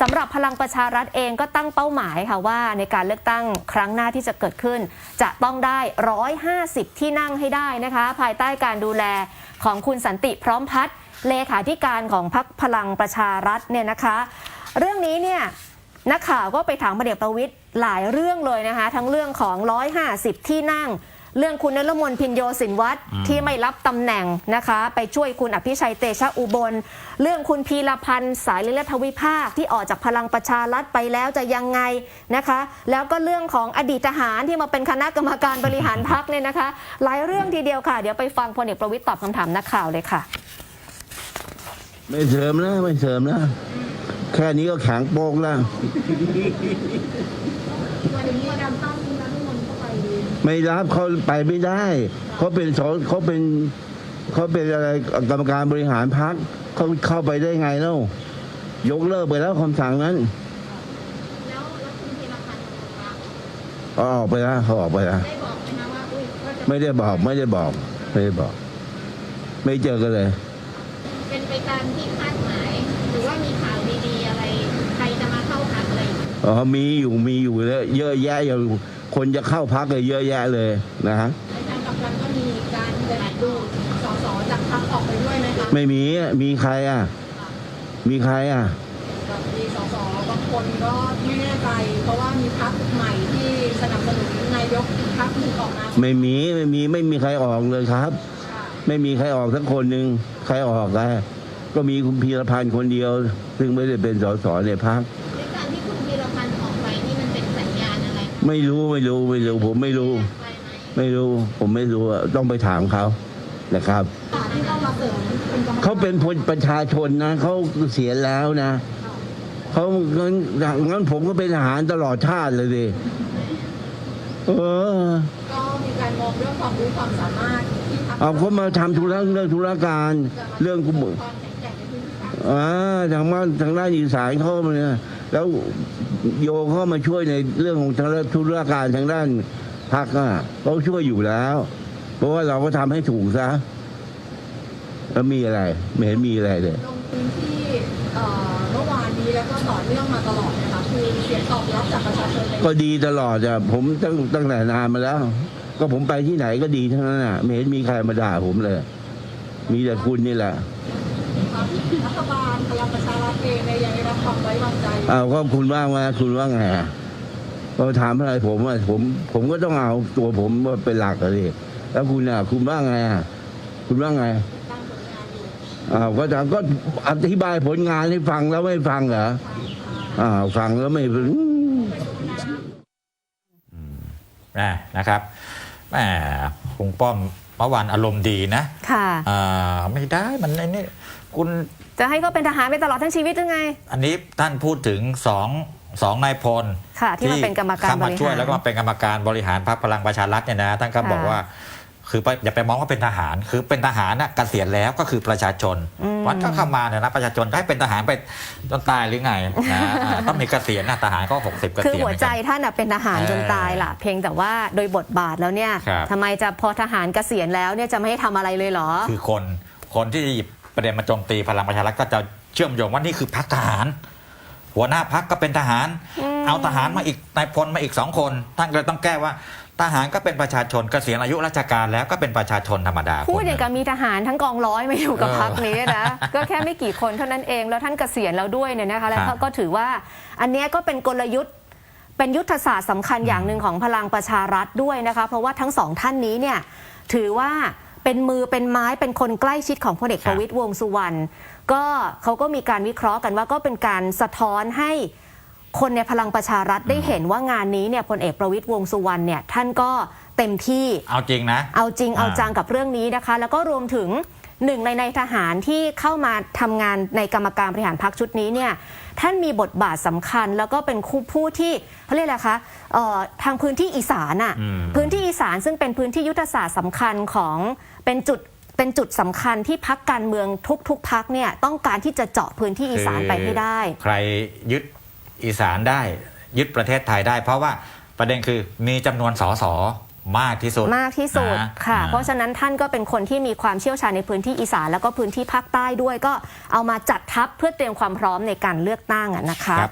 สำหรับพลังประชารัฐเองก็ตั้งเป้าหมายค่ะว่าในการเลือกตั้งครั้งหน้าที่จะเกิดขึ้น จะต้องได้ 150 ที่นั่งให้ได้นะคะ ภายใต้การดูแลของคุณสันติพร้อมพัฒน์เลขาธิการของพรรคพลังประชารัฐเนี่ยนะคะ เรื่องนี้เนี่ยนักข่าวก็ไปถามพลเอกประวิตยหลายเรื่องเลยนะคะ ทั้งเรื่องของ 150 ที่นั่ง เรื่องคุณนรมนพินโยสินวัตรที่ไม่รับตำแหน่งนะคะ ไปช่วยคุณอภิชัยเตชะอุบล เรื่องคุณพีรพันธ์สายลิลทวิภาคที่ออกจากพลังประชารัฐไปแล้วจะยังไงนะคะ แล้วก็เรื่องของอดีตทหารที่มาเป็นคณะกรรมการบริหารพักเนี่ยนะคะ หลายเรื่องทีเดียวค่ะ เดี๋ยวไปฟังพลเอกประวิตยตอบคำถามนักข่าวเลยค่ะ ไม่เสริมนะไม่เสริมนะแค่นี้ก็แข็งโป๊กแล้ว ไม่รับเขาไปไม่ได้เขาเป็นสเขาเป็นเขาเป็นอะไรกรรมการบริหารพักเขาเข้าไปได้ไงเล่ายกเลิกไปแล้วคำสั่งนั้นแล้วแล้วคุณพีรพันธ์นะคะเขาออกไปแล้วเขาออกไปแล้วได้บอกไหมคะว่าอุ้ยว่าจะไม่ได้บอกไม่ได้บอก ไม่ได้บอก ไม่เจอกันเลย เป็นไปตามที่คาดหมายหรือว่ามีข่าวดีๆอะไร ใครจะมาเข้าพักอะไรอย่างเงี้ยอ๋อมีอยู่มีอยู่เลยเยอะแยะอยู่ คนจะเข้าพักเลยเยอะแยะเลยนะฮะในทางกลับกันก็มีการดูดสสจากพักออกไปด้วยไหมคะไม่มีมีใครอะ มีใครอะ แบบมีสสบางคนก็ไม่แน่ใจ เพราะว่ามีพักใหม่ที่สนับสนุนนายกอีกพักหนึ่งออกมาไม่มีไม่มีไม่มีใครออกเลยครับค่ะไม่มีใครออกสักคนหนึ่งใครออกอะก็มีคุณพีรพันธ์คนเดียว ซึ่งไม่ได้เป็นสสในพัก ไรไม่รู้ไม่รู้ไม่รู้ผมไม่รู้ไปไหมไม่รู้ผมไม่รู้อะต้องไปถามเขานะครับที่ต้องมาเสริมเป็นกรรมการเขาเป็นคนประชาชนนะเขาเสียแล้วนะเขางั้นงั้นผมก็เป็นทหารตลอดชาติเลยดิเออก็มีการมองเรื่องความรู้ความสามารถที่พักเอาเขามาทำธุระเรื่องธุรการเรื่องกุมความแข็งแกร่งในพื้นที่พักอ่าทางบ้านทางด้านอีสานเข้ามาเนี่ย แล้วโยเข้ามาช่วยในเรื่องของทางด้านธุรการทางด้านพักอะเขาช่วยอยู่แล้ว เพราะว่าเราก็ทำให้ถูกซะแล้วมีอะไร ไม่เห็นมีอะไรเลยลงพื้นที่เอ่อเมื่อวานนี้แล้วก็ต่อเนื่องมาตลอดนะคะคือเสียงตอบรับจากประชาชนในก็ดีตลอดอะผมตั้งตั้งแต่นานมาแล้ว ก็ผมไปที่ไหนก็ดีทั้งนั้นอะไม่เห็นมีใครมาด่าผมเลย มีแต่คุณนี่แหละ รัฐบาลพลังประชารัฐเองเนี่ยยังได้รับความไว้วางใจเอาก็คุณว่ามาคุณว่าไงอะก็ถามอะไรผมอะผม ผมก็ต้องเอาตัวผมว่าเป็นหลักอะสิแล้วคุณอะ คุณว่าไงอะคุณว่าไงตั้งผลงานอยู่อ้าวก็จะก็อธิบายผลงานให้ฟังแล้วไม่ฟังเหรออ้าวฟังแล้วไม่อืมนะนะครับแหมคุงป้อมเมื่อวานอารมณ์ดีนะค่ะอ่าไม่ได้มันไอ้นี่คุณจะให้เขาเป็นทหารไปตลอดทั้งชีวิตหรือไง อันนี้ท่านพูดถึงสองสองนายพลค่ะที่มาเป็นกรรมการเข้ามาช่วยบริหารแล้วก็มาเป็นกรรมการบริหารพรรคพลังประชารัฐเนี่ยนะท่านก็ค่ะบอกว่า คือไปอย่าไปมองว่าเป็นทหาร คือเป็นทหารนะเกษียณแล้วก็คือประชาชนอืมวันก็เข้ามาเนี่ยนะประชาชนให้เป็นทหารไปจนตายหรือไงนะอ่าต้องมีเกษียณนะทหารก็ 60เกคือษียณหัวใจเหมือนกัน ท่านน่ะเป็นทหารจนเออตายล่ะ เพียงแต่ว่าโดยบทบาทแล้วเนี่ยครับ ทำไมจะพอทหารเกษียณแล้วเนี่ยจะไม่ให้ทำอะไรเลยเหรอ คือคนคนที่หยิบประเด็นมาโจมตีพลังประชารัฐก็จะเชื่อมโยงว่านี่คือพรรคทหาร หัวหน้าพักก็เป็นทหารอืมเอาทหารมาอีกนายพลมาอีกสองคน ท่านก็เลยต้องแก้ว่า ทหารก็เป็นประชาชนเกษียณอายุราชการแล้วก็เป็นประชาชนธรรมดาพูดคนหอนึ่ย่างกับมีทหารทั้งกองร้อยมาอยู่กับเออพักนี้นะก็แค่ไม่กี่คนเท่านั้นเองแล้วท่านเกษียณแล้วด้วยเนี่ยนะคะแล้วครับก็ถือว่าอันเนี้ยก็เป็นกลยุทธ์เป็นยุทธศาสตร์สำคัญอย่างหนึ่งของพลังประชารัฐด้วยนะคะเพราะว่าทั้งสองท่านนี้เนี่ยถือว่าเป็นมือเป็นไม้เป็นคนใกล้ชิดของพลเอกประวิตยวงษ์สุวรรณก็เขาก็มีการวิเคราะห์กันว่าก็เป็นการสะท้อนให้ คนในพลังประชารัฐได้เห็นว่างานนี้เนี่ยพลเอกประวิตยวงษ์สุวรรณเนี่ยท่านก็เต็มที่เอาจริงนะ เอาจริงอ่าเอาจังกับเรื่องนี้นะคะ แล้วก็รวมถึงหนึ่งในในทหารที่เข้ามาทำงานในกรรมการบริหารพรรคชุดนี้เนี่ยท่านมีบทบาทสำคัญ แล้วก็เป็นคู่ผู้ที่เขาเรียกอะไรคะเอ่อทางพื้นที่อีสานอะอืมพื้นที่อีสานซึ่งเป็นพื้นที่ยุทธศาสตร์สำคัญของเป็นจุดเป็นจุดสำคัญที่พักการเมืองทุกๆพักเนี่ยต้องการที่จะเจาะพื้นที่อีสานไปให้ได้ ใครยึด อีสานได้ยึดประเทศไทยได้ เพราะว่าประเด็นคือมีจำนวนสสมากที่สุดมากที่สุดนค่ะอ่เพราะฉะนั้นท่านก็เป็นคนที่มีความเชี่ยวชาญในพื้นที่อีสานแล้วก็พื้นที่ภาคใต้ด้วยก็เอามาจัดทัพเพื่อเตรียมความพร้อมในการเลือกตั้งอะนะคะครับ